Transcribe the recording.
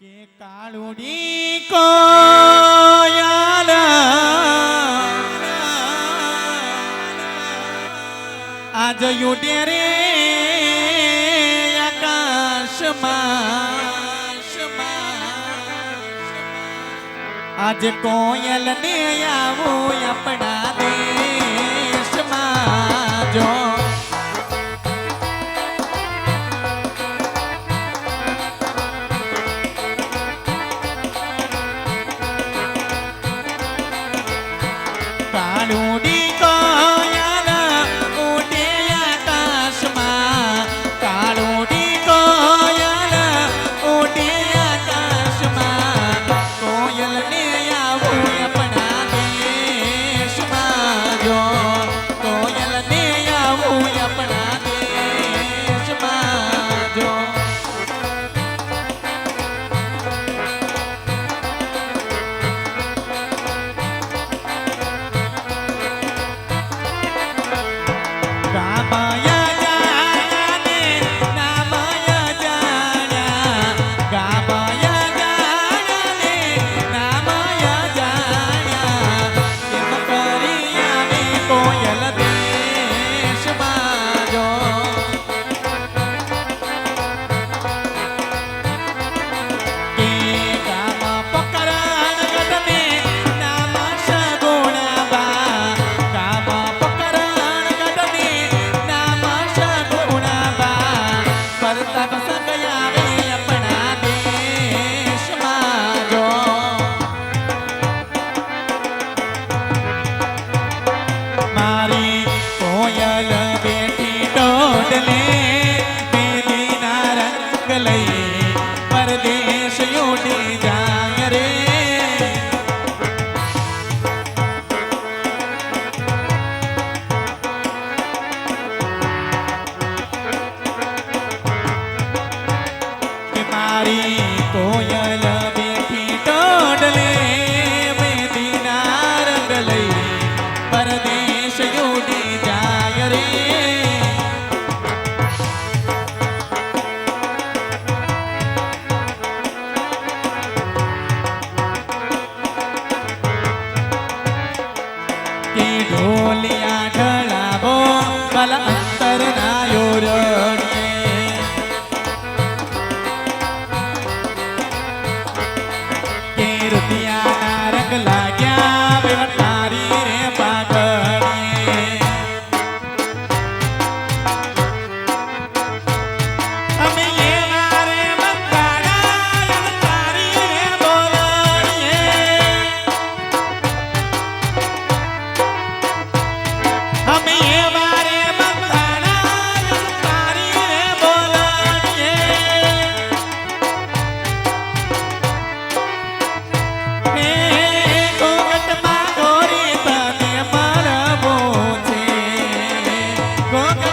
કે કાળુડી કોયાલ. આજ યુટે રે આકાશમાં. આજ કોયલ ને આવું આપણા દે ആലൂടി tener રૂપિયા Come on.